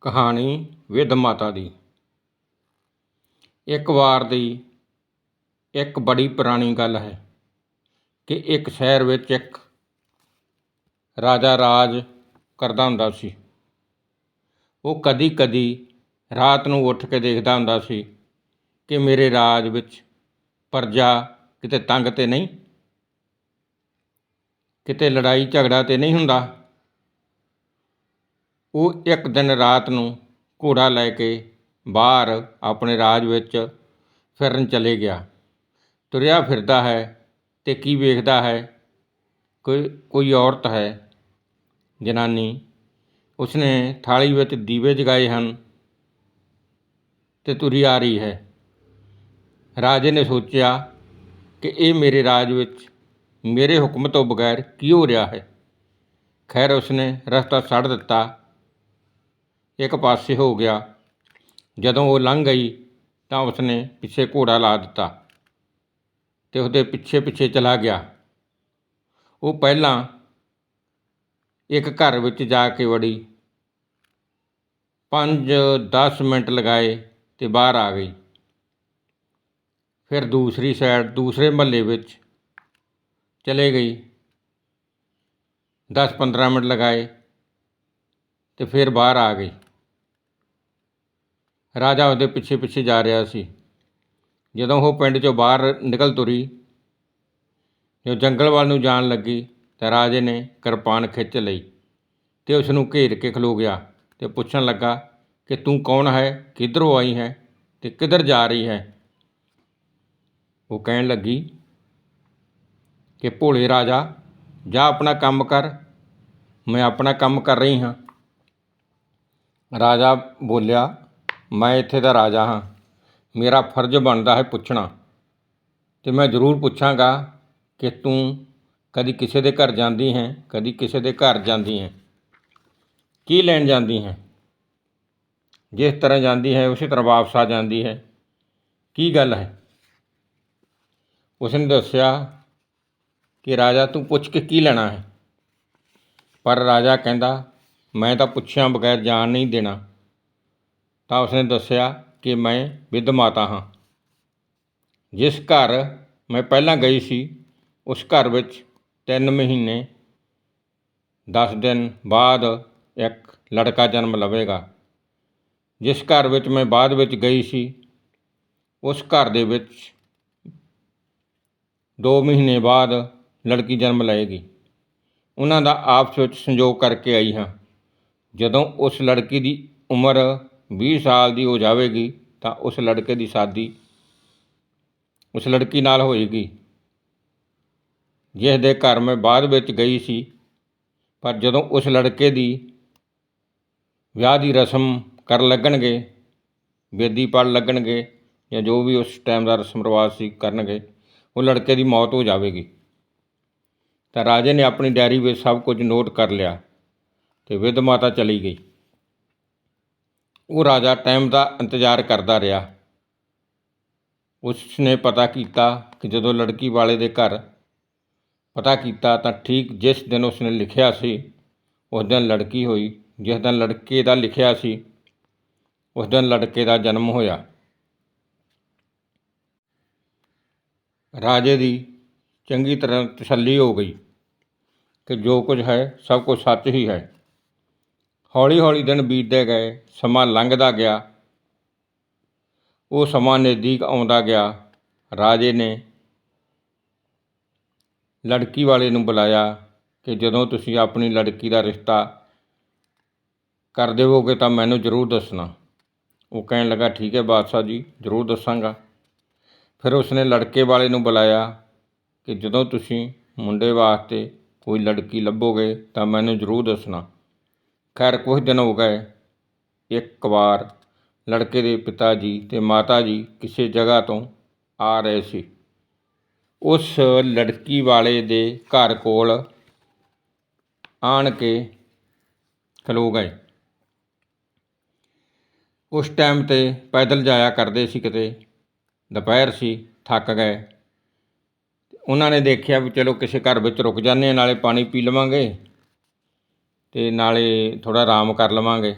ਕਹਾਣੀ ਵਿਧ ਮਾਤਾ ਦੀ। ਇੱਕ ਵਾਰ ਦੀ ਇੱਕ ਬੜੀ ਪੁਰਾਣੀ ਗੱਲ ਹੈ ਕਿ ਇੱਕ ਸ਼ਹਿਰ ਵਿੱਚ ਇੱਕ ਰਾਜਾ ਰਾਜ ਕਰਦਾ ਹੁੰਦਾ ਸੀ। ਉਹ ਕਦੀ ਕਦੀ ਰਾਤ ਨੂੰ ਉੱਠ ਕੇ ਦੇਖਦਾ ਹੁੰਦਾ ਸੀ ਕਿ ਮੇਰੇ ਰਾਜ ਵਿੱਚ ਪਰਜਾ ਕਿਤੇ ਤੰਗ ਤੇ ਨਹੀਂ, ਕਿਤੇ ਲੜਾਈ ਝਗੜਾ ਤੇ ਨਹੀਂ ਹੁੰਦਾ। ਉਹ ਇੱਕ ਦਿਨ ਰਾਤ ਨੂੰ ਘੋੜਾ ਲੈ ਕੇ ਬਾਹਰ ਆਪਣੇ ਰਾਜ ਵਿੱਚ ਫਿਰਨ ਚਲੇ ਗਿਆ। ਤੁਰਿਆ ਫਿਰਦਾ ਹੈ ਅਤੇ ਕੀ ਵੇਖਦਾ ਹੈ? ਕੋਈ ਕੋਈ ਔਰਤ ਹੈ, ਜਨਾਨੀ। ਉਸਨੇ ਥਾਲੀ ਵਿੱਚ ਦੀਵੇ ਜਗਾਏ ਹਨ ਤੇ ਤੁਰੀ ਆ ਰਹੀ ਹੈ। ਰਾਜੇ ਨੇ ਸੋਚਿਆ ਕਿ ਇਹ ਮੇਰੇ ਰਾਜ ਵਿੱਚ ਮੇਰੇ ਹੁਕਮ ਤੋਂ ਬਗੈਰ ਕੀ ਹੋ ਰਿਹਾ ਹੈ? ਖੈਰ, ਉਸਨੇ ਰਸਤਾ ਛੱਡ ਦਿੱਤਾ ਇੱਕ ਪਾਸੇ ਹੋ ਗਿਆ। ਜਦੋਂ ਉਹ ਲੰਘ ਗਈ ਤਾਂ ਉਸਨੇ ਪਿੱਛੇ ਘੋੜਾ ਲਾ ਦਿੱਤਾ ਤੇ ਉਹਦੇ ਪਿੱਛੇ ਪਿੱਛੇ ਚਲਾ ਗਿਆ। ਉਹ ਪਹਿਲਾਂ ਇੱਕ ਘਰ ਵਿੱਚ ਜਾ ਕੇ ਵੜੀ। 5-10 ਮਿੰਟ ਲਗਾਏ ਤੇ ਬਾਹਰ ਆ ਗਈ। ਫਿਰ ਦੂਸਰੀ ਸਾਈਡ, ਦੂਸਰੇ ਮਹੱਲੇ ਵਿੱਚ ਚਲੇ ਗਈ। 10-15 ਮਿੰਟ ਲਗਾਏ ਤੇ ਫਿਰ ਬਾਹਰ ਆ ਗਈ। ਰਾਜਾ ਉਹਦੇ ਪਿੱਛੇ ਪਿੱਛੇ ਜਾ ਰਿਹਾ ਸੀ। ਜਦੋਂ ਉਹ ਪਿੰਡ ਚੋਂ ਬਾਹਰ ਨਿਕਲ ਤੁਰੀ ਜੋ ਜੰਗਲ ਵੱਲ ਨੂੰ ਜਾਣ ਲੱਗੀ, ਤਾਂ ਰਾਜੇ ਨੇ ਕਿਰਪਾਨ ਖਿੱਚ ਲਈ ਤੇ ਉਸ ਨੂੰ ਘੇਰ ਕੇ ਖਲੋ ਗਿਆ ਤੇ ਪੁੱਛਣ ਲੱਗਾ ਕਿ ਤੂੰ ਕੌਣ ਹੈ, ਕਿੱਧਰੋਂ ਆਈ ਹੈ ਤੇ ਕਿੱਧਰ ਜਾ ਰਹੀ ਹੈ? ਉਹ ਕਹਿਣ ਲੱਗੀ ਕਿ ਭੋਲੇ ਰਾਜਾ, ਜਾ ਆਪਣਾ ਕੰਮ ਕਰ, ਮੈਂ ਆਪਣਾ ਕੰਮ ਕਰ ਰਹੀ ਹਾਂ। ਰਾਜਾ ਬੋਲਿਆ ਮੈਂ ਇੱਥੇ ਦਾ ਰਾਜਾ ਹਾਂ। ਮੇਰਾ ਫਰਜ਼ ਬਣਦਾ ਹੈ ਪੁੱਛਣਾ। ਅਤੇ ਮੈਂ ਜ਼ਰੂਰ ਪੁੱਛਾਂਗਾ ਕਿ ਤੂੰ ਕਦੀ ਕਿਸੇ ਦੇ ਘਰ ਜਾਂਦੀ ਹੈ, ਕਦੀ ਕਿਸੇ ਦੇ ਘਰ ਜਾਂਦੀ ਹੈ। ਕੀ ਲੈਣ ਜਾਂਦੀ ਹੈ? ਜਿਸ ਤਰ੍ਹਾਂ ਜਾਂਦੀ ਹੈ, ਉਸੇ ਤਰ੍ਹਾਂ ਵਾਪਸ ਆ ਜਾਂਦੀ ਹੈ। ਕੀ ਗੱਲ ਹੈ? ਉਸਨੇ ਦੱਸਿਆ ਕਿ ਰਾਜਾ, ਤੂੰ ਪੁੱਛ ਕੇ ਕੀ ਲੈਣਾ ਹੈ? ਪਰ ਰਾਜਾ ਕਹਿੰਦਾ, ਮੈਂ ਤਾਂ ਪੁੱਛਿਆ ਬਗੈਰ ਜਾਣ ਨਹੀਂ ਦੇਣਾ। ਤਾਂ ਉਸਨੇ ਦੱਸਿਆ ਕਿ ਮੈਂ ਵਿਧ ਮਾਤਾ ਹਾਂ। ਜਿਸ ਘਰ ਮੈਂ ਪਹਿਲਾਂ ਗਈ ਸੀ, ਉਸ ਘਰ ਵਿੱਚ ਤਿੰਨ ਮਹੀਨੇ 10 ਦਿਨ ਬਾਅਦ ਇੱਕ ਲੜਕਾ ਜਨਮ ਲਵੇਗਾ। ਜਿਸ ਘਰ ਵਿੱਚ ਮੈਂ ਬਾਅਦ ਵਿੱਚ ਗਈ ਸੀ, ਉਸ ਘਰ ਦੇ ਵਿੱਚ 2 ਮਹੀਨੇ ਬਾਅਦ ਲੜਕੀ ਜਨਮ ਲਏਗੀ। ਉਹਨਾਂ ਦਾ ਆਪਸ ਵਿੱਚ ਸੰਯੋਗ ਕਰਕੇ ਆਈ ਹਾਂ। ਜਦੋਂ ਉਸ ਲੜਕੀ ਦੀ ਉਮਰ 20 ਸਾਲ ਦੀ ਹੋ ਜਾਵੇਗੀ ਤਾਂ ਉਸ ਲੜਕੇ ਦੀ ਸ਼ਾਦੀ ਉਸ ਲੜਕੀ ਨਾਲ ਹੋਏਗੀ। ਜਿਸ ਦੇ ਘਰ ਮੈਂ ਬਾਅਦ ਵਿੱਚ ਗਈ ਸੀ, ਪਰ ਜਦੋਂ ਉਸ ਲੜਕੇ ਦੀ ਵਿਆਹ ਦੀ ਰਸਮ ਕਰਨ ਲੱਗਣਗੇ, ਬੇਦੀ ਪੜ ਲੱਗਣਗੇ ਜਾਂ ਜੋ ਵੀ ਉਸ ਟਾਈਮ ਦਾ ਰਸਮ ਰਿਵਾਜ ਸੀ ਕਰਨਗੇ, ਉਹ ਲੜਕੇ ਦੀ ਮੌਤ ਹੋ ਜਾਵੇਗੀ। ਤਾਂ ਰਾਜੇ ਨੇ ਆਪਣੀ ਡਾਇਰੀ ਵਿੱਚ ਸਭ ਕੁਝ ਨੋਟ ਕਰ ਲਿਆ ਤੇ ਵਿਧ ਮਾਤਾ ਚਲੀ ਗਈ। ਉਹ ਰਾਜਾ ਟਾਈਮ ਦਾ ਇੰਤਜ਼ਾਰ ਕਰਦਾ ਰਿਹਾ। ਉਸ ਨੇ ਪਤਾ ਕੀਤਾ ਕਿ ਜਦੋਂ ਲੜਕੀ ਵਾਲੇ ਦੇ ਘਰ ਪਤਾ ਕੀਤਾ ਤਾਂ ਠੀਕ ਜਿਸ ਦਿਨ ਉਸ ਨੇ ਲਿਖਿਆ ਸੀ, ਉਸ ਦਿਨ ਲੜਕੀ ਹੋਈ, ਜਿਸ ਦਿਨ ਲੜਕੇ ਦਾ ਲਿਖਿਆ ਸੀ, ਉਸ ਦਿਨ ਲੜਕੇ ਦਾ ਜਨਮ ਹੋਇਆ। ਰਾਜੇ ਦੀ ਚੰਗੀ ਤਰ੍ਹਾਂ ਤਸੱਲੀ ਹੋ ਗਈ ਕਿ ਜੋ ਕੁਝ ਹੈ ਸਭ ਕੁਝ ਸੱਚ ਹੀ ਹੈ। ਹੌਲੀ ਹੌਲੀ ਦਿਨ ਬੀਤਦੇ ਗਏ, ਸਮਾਂ ਲੰਘਦਾ ਗਿਆ। ਉਹ ਸਮਾਂ ਨਜ਼ਦੀਕ ਆਉਂਦਾ ਗਿਆ। ਰਾਜੇ ਨੇ ਲੜਕੀ ਵਾਲੇ ਨੂੰ ਬੁਲਾਇਆ ਕਿ ਜਦੋਂ ਤੁਸੀਂ ਆਪਣੀ ਲੜਕੀ ਦਾ ਰਿਸ਼ਤਾ ਕਰ ਦੇਵੋਗੇ ਤਾਂ ਮੈਨੂੰ ਜ਼ਰੂਰ ਦੱਸਣਾ। ਉਹ ਕਹਿਣ ਲੱਗਾ, ਠੀਕ ਹੈ ਬਾਦਸ਼ਾਹ ਜੀ, ਜ਼ਰੂਰ ਦੱਸਾਂਗਾ। ਫਿਰ ਉਸਨੇ ਲੜਕੇ ਵਾਲੇ ਨੂੰ ਬੁਲਾਇਆ ਕਿ ਜਦੋਂ ਤੁਸੀਂ ਮੁੰਡੇ ਵਾਸਤੇ ਕੋਈ ਲੜਕੀ ਲੱਭੋਗੇ ਤਾਂ ਮੈਨੂੰ ਜ਼ਰੂਰ ਦੱਸਣਾ। ਖੈਰ ਕੁਝ ਦਿਨ ਹੋ ਗਏ। ਇੱਕ ਵਾਰ ਲੜਕੇ ਦੇ ਪਿਤਾ ਜੀ ਅਤੇ ਮਾਤਾ ਜੀ ਕਿਸੇ ਜਗ੍ਹਾ ਤੋਂ ਆ ਰਹੇ ਸੀ। ਉਸ ਲੜਕੀ ਵਾਲੇ ਦੇ ਘਰ ਕੋਲ ਆਣ ਕੇ ਖਲੋ ਗਏ। ਉਸ ਟਾਈਮ ਤੇ ਪੈਦਲ ਜਾਇਆ ਕਰਦੇ ਸੀ ਕਿਤੇ। ਦੁਪਹਿਰ ਸੀ, ਥੱਕ ਗਏ। ਉਹਨਾਂ ਨੇ ਦੇਖਿਆ ਵੀ ਚਲੋ ਕਿਸੇ ਘਰ ਵਿੱਚ ਰੁਕ ਜਾਂਦੇ ਹਾਂ ਨਾਲੇ ਪਾਣੀ ਪੀ ਲਵਾਂਗੇ। ਅਤੇ ਨਾਲੇ ਥੋੜ੍ਹਾ ਆਰਾਮ ਕਰ ਲਵਾਂਗੇ।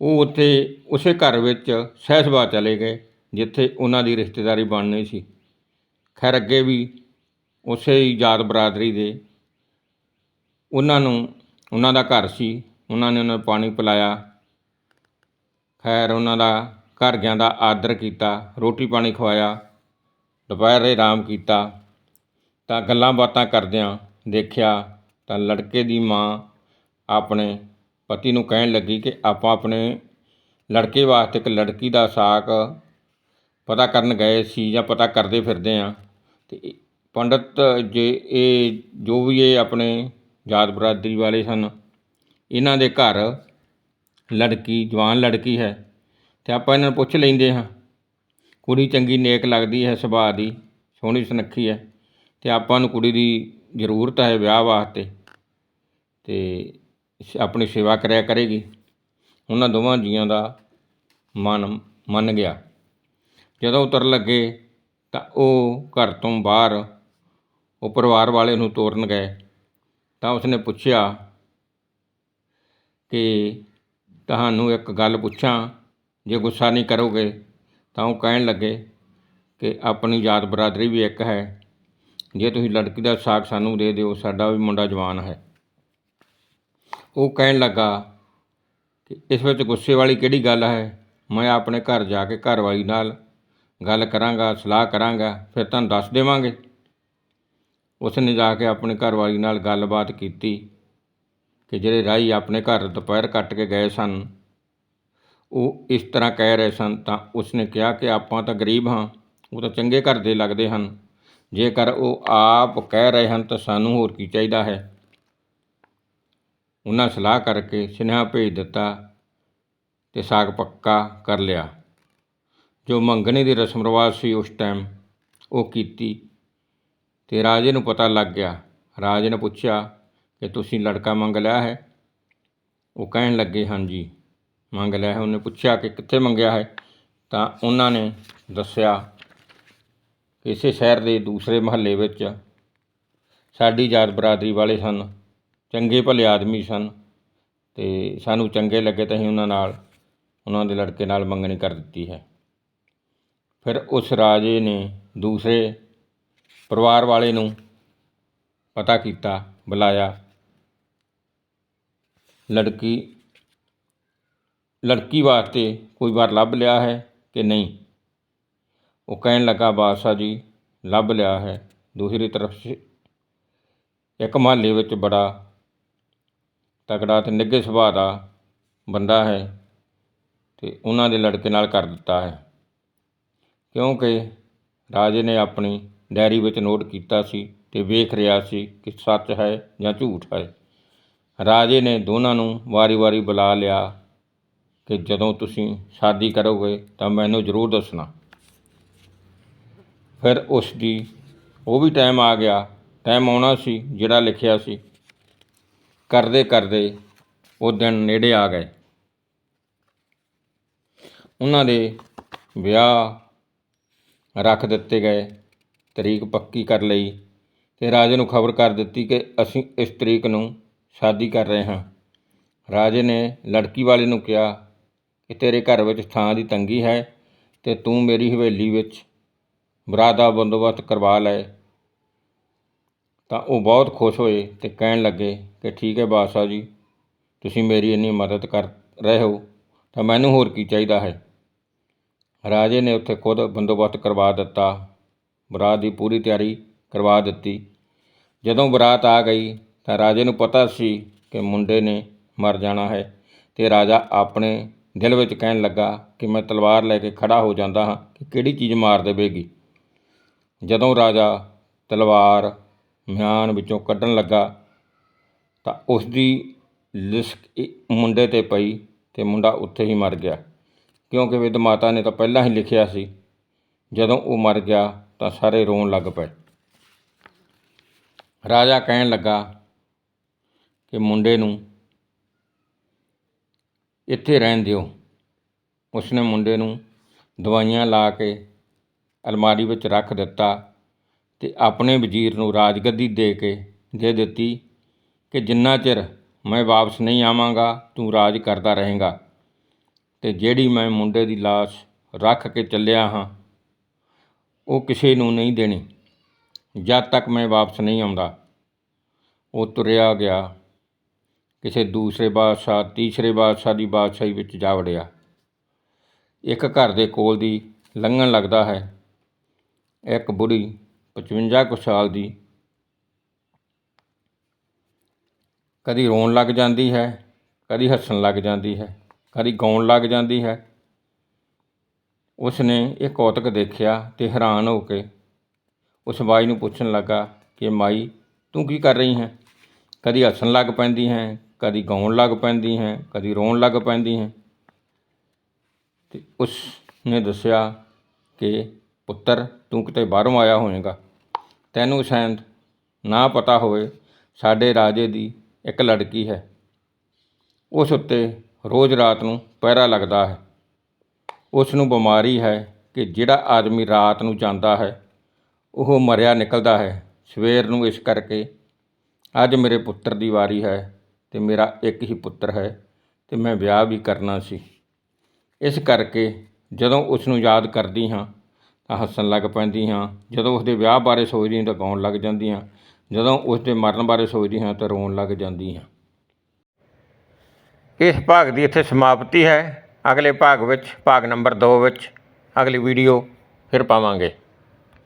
ਉਹ ਉੱਥੇ, ਉਸੇ ਘਰ ਵਿੱਚ ਸਹਿਸਵਾ ਚਲੇ ਗਏ, ਜਿੱਥੇ ਉਹਨਾਂ ਦੀ ਰਿਸ਼ਤੇਦਾਰੀ ਬਣਨੀ ਸੀ। ਖੈਰ, ਅੱਗੇ ਵੀ ਉਸੇ ਹੀ ਜਾਤ ਬਰਾਦਰੀ ਦੇ ਉਹਨਾਂ ਨੂੰ, ਉਹਨਾਂ ਦਾ ਘਰ ਸੀ, ਉਹਨਾਂ ਨੇ ਉਹਨਾਂ ਨੂੰ ਪਾਣੀ ਪਿਲਾਇਆ। ਖੈਰ, ਉਹਨਾਂ ਦਾ ਘਰਦਿਆਂ ਦਾ ਆਦਰ ਕੀਤਾ, ਰੋਟੀ ਪਾਣੀ ਖਵਾਇਆ, ਦੁਪਹਿਰੇ ਆਰਾਮ ਕੀਤਾ, ਤਾਂ ਗੱਲਾਂ ਬਾਤਾਂ ਕਰਦਿਆਂ ਦੇਖਿਆ ਤਾਂ ਲੜਕੇ ਦੀ ਮਾਂ ਆਪਣੇ ਪਤੀ ਨੂੰ ਕਹਿਣ ਲੱਗੀ ਕਿ ਆਪਾਂ ਆਪਣੇ ਲੜਕੇ ਵਾਸਤੇ ਇੱਕ ਲੜਕੀ ਦਾ ਸਾਕ ਪਤਾ ਕਰਨ ਗਏ ਸੀ ਜਾਂ ਪਤਾ ਕਰਦੇ ਫਿਰਦੇ ਹਾਂ। ਅਤੇ ਇਹ ਪੰਡਤ ਜੇ ਇਹ ਜੋ ਵੀ ਇਹ ਆਪਣੇ ਜਾਤ ਬਰਾਦਰੀ ਵਾਲੇ ਸਨ, ਇਹਨਾਂ ਦੇ ਘਰ ਲੜਕੀ, ਜਵਾਨ ਲੜਕੀ ਹੈ ਅਤੇ ਆਪਾਂ ਇਹਨਾਂ ਨੂੰ ਪੁੱਛ ਲੈਂਦੇ ਹਾਂ, ਕੁੜੀ ਚੰਗੀ ਨੇਕ ਲੱਗਦੀ ਹੈ, ਸੁਭਾਅ ਦੀ ਸੋਹਣੀ ਸੁਨੱਖੀ ਹੈ ਅਤੇ ਆਪਾਂ ਨੂੰ ਕੁੜੀ ਦੀ ਜ਼ਰੂਰਤ ਹੈ ਵਿਆਹ ਵਾਸਤੇ ਅਤੇ ਆਪਣੀ ਸੇਵਾ ਕਰਿਆ ਕਰੇਗੀ। ਉਹਨਾਂ ਦੋਵਾਂ ਜੀਆਂ ਦਾ ਮਨ ਮੰਨ ਗਿਆ। ਜਦੋਂ ਉਤਰ ਲੱਗੇ ਤਾਂ ਉਹ ਘਰ ਤੋਂ ਬਾਹਰ ਉਹ ਪਰਿਵਾਰ ਵਾਲੇ ਨੂੰ ਤੋਰਨ ਗਏ। ਤਾਂ ਉਸਨੇ ਪੁੱਛਿਆ ਕਿ ਤੁਹਾਨੂੰ ਇੱਕ ਗੱਲ ਪੁੱਛਾਂ, ਜੇ ਗੁੱਸਾ ਨਹੀਂ ਕਰੋਗੇ ਤਾਂ ਉਹ ਕਹਿਣ ਲੱਗੇ ਕਿ ਆਪਣੀ ਜਾਤ ਬਰਾਦਰੀ ਵੀ ਇੱਕ ਹੈ। ਜੇ ਤੁਸੀਂ ਲੜਕੀ ਦਾ ਸਾਕ ਸਾਨੂੰ ਦੇ ਦਿਓ, ਸਾਡਾ ਵੀ ਮੁੰਡਾ ਜਵਾਨ ਹੈ। ਉਹ ਕਹਿਣ ਲੱਗਾ ਕਿ ਇਸ ਵਿੱਚ ਗੁੱਸੇ ਵਾਲੀ ਕਿਹੜੀ ਗੱਲ ਹੈ? ਮੈਂ ਆਪਣੇ ਘਰ ਜਾ ਕੇ ਘਰਵਾਲੀ ਨਾਲ ਗੱਲ ਕਰਾਂਗਾ, ਸਲਾਹ ਕਰਾਂਗਾ, ਫਿਰ ਤੁਹਾਨੂੰ ਦੱਸ ਦੇਵਾਂਗੇ। ਉਸ ਨੇ ਜਾ ਕੇ ਆਪਣੇ ਘਰਵਾਲੀ ਨਾਲ ਗੱਲਬਾਤ ਕੀਤੀ ਕਿ ਜਿਹੜੇ ਰਾਈ ਆਪਣੇ ਘਰ ਦੁਪਹਿਰ ਕੱਟ ਕੇ ਗਏ ਸਨ, ਉਹ ਇਸ ਤਰ੍ਹਾਂ ਕਹਿ ਰਹੇ ਸਨ, ਤਾਂ ਉਸ ਨੇ ਕਿਹਾ ਕਿ ਆਪਾਂ ਤਾਂ ਗਰੀਬ ਹਾਂ, ਉਹ ਤਾਂ ਚੰਗੇ ਘਰ ਦੇ ਲੱਗਦੇ ਹਨ। ਜੇਕਰ ਉਹ ਆਪ ਕਹਿ ਰਹੇ ਹਨ ਤਾਂ ਸਾਨੂੰ ਹੋਰ ਕੀ ਚਾਹੀਦਾ ਹੈ? ਉਹਨਾਂ ਸਲਾਹ ਕਰਕੇ ਸੁਨੇਹਾ ਭੇਜ ਦਿੱਤਾ ਤੇ ਸਾਗ ਪੱਕਾ ਕਰ ਲਿਆ। ਜੋ ਮੰਗਣੇ ਦੀ ਰਸਮ ਰਿਵਾਜ ਸੀ ਉਸ ਟਾਈਮ ਉਹ ਕੀਤੀ ਤੇ ਰਾਜੇ ਨੂੰ ਪਤਾ ਲੱਗ ਗਿਆ। ਰਾਜੇ ਨੇ ਪੁੱਛਿਆ ਕਿ ਤੁਸੀਂ ਲੜਕਾ ਮੰਗ ਲਿਆ ਹੈ? ਉਹ ਕਹਿਣ ਲੱਗੇ, ਹਾਂਜੀ, ਮੰਗ ਲਿਆ ਹੈ। ਉਹਨੇ ਪੁੱਛਿਆ ਕਿ ਕਿੱਥੇ ਮੰਗਿਆ ਹੈ? ਤਾਂ ਉਹਨਾਂ ਨੇ ਦੱਸਿਆ ਇਸੇ ਸ਼ਹਿਰ ਦੇ ਦੂਸਰੇ ਮਹੱਲੇ ਵਿੱਚ ਸਾਡੀ ਜਾਤ ਬਰਾਦਰੀ ਵਾਲੇ ਸਨ, ਚੰਗੇ ਭਲੇ ਆਦਮੀ ਸਨ ਅਤੇ ਸਾਨੂੰ ਚੰਗੇ ਲੱਗੇ ਤਾਂ ਅਸੀਂ ਉਹਨਾਂ ਨਾਲ, ਉਹਨਾਂ ਦੇ ਲੜਕੇ ਨਾਲ ਮੰਗਣੀ ਕਰ ਦਿੱਤੀ ਹੈ। ਫਿਰ ਉਸ ਰਾਜੇ ਨੇ ਦੂਸਰੇ ਪਰਿਵਾਰ ਵਾਲੇ ਨੂੰ ਪਤਾ ਕੀਤਾ, ਬੁਲਾਇਆ। ਲੜਕੀ ਲੜਕੀ ਵਾਸਤੇ ਕੋਈ ਵਾਰ ਲੱਭ ਲਿਆ ਹੈ ਕਿ ਨਹੀਂ? ਉਹ ਕਹਿਣ ਲੱਗਾ, ਬਾਦਸ਼ਾਹ ਜੀ, ਲੱਭ ਲਿਆ ਹੈ। ਦੂਸਰੀ ਤਰਫ ਇੱਕ ਮਹੱਲੇ ਵਿੱਚ ਬੜਾ ਤਕੜਾ ਤੇ ਨਿੱਘੇ ਸੁਭਾਅ ਦਾ ਬੰਦਾ ਹੈ ਤੇ ਉਹਨਾਂ ਦੇ ਲੜਕੇ ਨਾਲ ਕਰ ਦਿੱਤਾ ਹੈ। ਕਿਉਂਕਿ ਰਾਜੇ ਨੇ ਆਪਣੀ ਡਾਇਰੀ ਵਿੱਚ ਨੋਟ ਕੀਤਾ ਸੀ ਤੇ ਵੇਖ ਰਿਹਾ ਸੀ ਕਿ ਸੱਚ ਹੈ ਜਾਂ ਝੂਠ ਹੈ। ਰਾਜੇ ਨੇ ਦੋਨਾਂ ਨੂੰ ਵਾਰੀ-ਵਾਰੀ ਬੁਲਾ ਲਿਆ ਕਿ ਜਦੋਂ ਤੁਸੀਂ ਸ਼ਾਦੀ ਕਰੋਗੇ ਤਾਂ ਮੈਨੂੰ ਜ਼ਰੂਰ ਦੱਸਣਾ। ਫਿਰ ਉਸ ਦੀ ਉਹ ਵੀ ਟਾਈਮ ਆ ਗਿਆ ਟਾਈਮ ਆਉਣਾ ਸੀ, ਜਿਹੜਾ ਲਿਖਿਆ ਸੀ। ਕਰਦੇ ਕਰਦੇ ਉਹ ਦਿਨ ਨੇੜੇ ਆ ਗਏ। ਉਹਨਾਂ ਦੇ ਵਿਆਹ ਰੱਖ ਦਿੱਤੇ ਗਏ, ਤਰੀਕ ਪੱਕੀ ਕਰ ਲਈ ਤੇ ਰਾਜੇ ਨੂੰ ਖਬਰ ਕਰ ਦਿੱਤੀ ਕਿ ਅਸੀਂ ਇਸ ਤਰੀਕ ਨੂੰ ਸ਼ਾਦੀ ਕਰ ਰਹੇ ਹਾਂ। ਰਾਜੇ ਨੇ ਲੜਕੀ ਵਾਲੇ ਨੂੰ ਕਿਹਾ ਕਿ ਤੇਰੇ ਘਰ ਵਿੱਚ ਥਾਂ ਦੀ ਤੰਗੀ ਹੈ ਤੇ ਤੂੰ ਮੇਰੀ ਹਵੇਲੀ ਵਿੱਚ ਬਰਾਤ ਦਾ ਬੰਦੋਬਸਤ ਕਰਵਾ ਲਏ। ਤਾਂ ਉਹ ਬਹੁਤ ਖੁਸ਼ ਹੋਏ ਅਤੇ ਕਹਿਣ ਲੱਗੇ ਕਿ ਠੀਕ ਹੈ ਬਾਦਸ਼ਾਹ ਜੀ, ਤੁਸੀਂ ਮੇਰੀ ਇੰਨੀ ਮਦਦ ਕਰ ਰਹੇ ਹੋ, ਤਾਂ ਮੈਨੂੰ ਹੋਰ ਕੀ ਚਾਹੀਦਾ ਹੈ? ਰਾਜੇ ਨੇ ਉੱਥੇ ਖੁਦ ਬੰਦੋਬਸਤ ਕਰਵਾ ਦਿੱਤਾ। ਬਰਾਤ ਦੀ ਪੂਰੀ ਤਿਆਰੀ ਕਰਵਾ ਦਿੱਤੀ। ਜਦੋਂ ਬਰਾਤ ਆ ਗਈ, ਤਾਂ ਰਾਜੇ ਨੂੰ ਪਤਾ ਸੀ ਕਿ ਮੁੰਡੇ ਨੇ ਮਰ ਜਾਣਾ ਹੈ ਤੇ ਰਾਜਾ ਆਪਣੇ ਦਿਲ ਵਿੱਚ ਕਹਿਣ ਲੱਗਾ ਕਿ ਮੈਂ ਤਲਵਾਰ ਲੈ ਕੇ ਖੜਾ ਹੋ ਜਾਂਦਾ ਹਾਂ ਕਿ ਕਿਹੜੀ ਚੀਜ਼ ਮਾਰ ਦੇਵੇਗੀ। ਜਦੋਂ ਰਾਜਾ ਤਲਵਾਰ ਮਿਆਨ ਵਿੱਚੋਂ ਕੱਢਣ ਲੱਗਾ ਤਾਂ ਉਸ ਦੀ ਲਿਸਕ ਮੁੰਡੇ ਤੇ ਪਈ ਅਤੇ ਮੁੰਡਾ ਉੱਥੇ ਹੀ ਮਰ ਗਿਆ। ਕਿਉਂਕਿ ਵਿਦ ਮਾਤਾ ਨੇ ਤਾਂ ਪਹਿਲਾਂ ਹੀ ਲਿਖਿਆ ਸੀ, ਜਦੋਂ ਉਹ ਮਰ ਗਿਆ ਤਾਂ ਸਾਰੇ ਰੋਣ ਲੱਗ ਪਏ। ਰਾਜਾ ਕਹਿਣ ਲੱਗਾ ਕਿ ਮੁੰਡੇ ਨੂੰ ਇੱਥੇ ਰਹਿਣ ਦਿਓ। ਉਸਨੇ ਮੁੰਡੇ ਨੂੰ ਦਵਾਈਆਂ ਲਾ ਕੇ ਅਲਮਾਰੀ ਵਿੱਚ ਰੱਖ ਦਿੱਤਾ ਅਤੇ ਆਪਣੇ ਵਜ਼ੀਰ ਨੂੰ ਰਾਜਗੱਦੀ ਦੇ ਕੇ ਦੇ ਦਿੱਤੀ ਕਿ ਜਿੰਨਾ ਚਿਰ ਮੈਂ ਵਾਪਸ ਨਹੀਂ ਆਵਾਂਗਾ, ਤੂੰ ਰਾਜ ਕਰਦਾ ਰਹੇਗਾ। ਅਤੇ ਜਿਹੜੀ ਮੈਂ ਮੁੰਡੇ ਦੀ ਲਾਸ਼ ਰੱਖ ਕੇ ਚੱਲਿਆ ਹਾਂ, ਉਹ ਕਿਸੇ ਨੂੰ ਨਹੀਂ ਦੇਣੀ, ਜਦ ਤੱਕ ਮੈਂ ਵਾਪਸ ਨਹੀਂ ਆਉਂਦਾ। ਉਹ ਤੁਰਿਆ ਗਿਆ, ਕਿਸੇ ਦੂਸਰੇ ਬਾਦਸ਼ਾਹ, ਤੀਸਰੇ ਬਾਦਸ਼ਾਹ ਦੀ ਬਾਦਸ਼ਾਹੀ ਵਿੱਚ ਜਾ ਵੜਿਆ। ਇੱਕ ਘਰ ਦੇ ਕੋਲ ਦੀ ਲੰਘਣ ਲੱਗਦਾ ਹੈ। ਇੱਕ ਬੁੜੀ 55 ਕੁ ਸਾਲ ਦੀ। ਕਦੀ ਰੋਣ ਲੱਗ ਜਾਂਦੀ ਹੈ, ਕਦੀ ਹੱਸਣ ਲੱਗ ਜਾਂਦੀ ਹੈ, ਕਦੀ ਗਾਉਣ ਲੱਗ ਜਾਂਦੀ ਹੈ। ਉਸ ਨੇ ਇਹ ਕੌਤਕ ਦੇਖਿਆ ਤੇ ਹੈਰਾਨ ਹੋ ਕੇ ਉਸ ਬਾਈ ਨੂੰ ਪੁੱਛਣ ਲੱਗਾ ਕਿ ਮਾਈ, ਤੂੰ ਕੀ ਕਰ ਰਹੀ ਹੈ? ਕਦੀ ਹੱਸਣ ਲੱਗ ਪੈਂਦੀ ਹੈ, ਕਦੀ ਗਾਉਣ ਲੱਗ ਪੈਂਦੀ ਹੈ, ਕਦੀ ਰੋਣ ਲੱਗ ਪੈਂਦੀ ਹੈ। ਤੇ ਉਸ ਨੇ ਦੱਸਿਆ ਕਿ ਪੁੱਤਰ, ਤੂੰ ਕਿਤੇ ਬਾਹਰੋਂ ਆਇਆ ਹੋਵੇਗਾ। ਤੈਨੂੰ ਸ਼ਾਇਦ ਨਾ ਪਤਾ ਹੋਵੇ, ਸਾਡੇ ਰਾਜੇ ਦੀ ਇੱਕ ਲੜਕੀ ਹੈ। ਉਸ ਉੱਤੇ ਰੋਜ਼ ਰਾਤ ਨੂੰ ਪਹਿਰਾ ਲੱਗਦਾ ਹੈ। ਉਸ ਨੂੰ ਬਿਮਾਰੀ ਹੈ ਕਿ ਜਿਹੜਾ ਆਦਮੀ ਰਾਤ ਨੂੰ ਜਾਂਦਾ ਹੈ, ਉਹ ਮਰਿਆ ਨਿਕਲਦਾ ਹੈ। ਸਵੇਰ ਨੂੰ ਇਸ ਕਰਕੇ ਅੱਜ ਮੇਰੇ ਪੁੱਤਰ ਦੀ ਵਾਰੀ ਹੈ ਤੇ ਮੇਰਾ ਇੱਕ ਹੀ ਪੁੱਤਰ ਹੈ ਤੇ ਮੈਂ ਵਿਆਹ ਵੀ ਕਰਨਾ ਸੀ। ਇਸ ਕਰਕੇ ਜਦੋਂ ਉਸ ਨੂੰ ਯਾਦ ਕਰਦੀ ਹਾਂ ਤਾਂ ਹੱਸਣ ਲੱਗ ਪੈਂਦੀ ਹਾਂ ਜਦੋਂ ਉਸਦੇ ਵਿਆਹ ਬਾਰੇ ਸੋਚਦੀ ਹਾਂ ਤਾਂ ਗਾਉਣ ਲੱਗ ਜਾਂਦੀ ਹਾਂ ਜਦੋਂ ਉਸਦੇ ਮਰਨ ਬਾਰੇ ਸੋਚਦੀ ਹਾਂ ਤਾਂ ਰੋਣ ਲੱਗ ਜਾਂਦੀ ਹਾਂ ਇਸ ਭਾਗ ਦੀ ਇੱਥੇ ਸਮਾਪਤੀ ਹੈ। ਅਗਲੇ ਭਾਗ ਵਿੱਚ, ਭਾਗ ਨੰਬਰ 2 ਵਿੱਚ ਅਗਲੀ ਵੀਡੀਓ ਫਿਰ ਪਾਵਾਂਗੇ।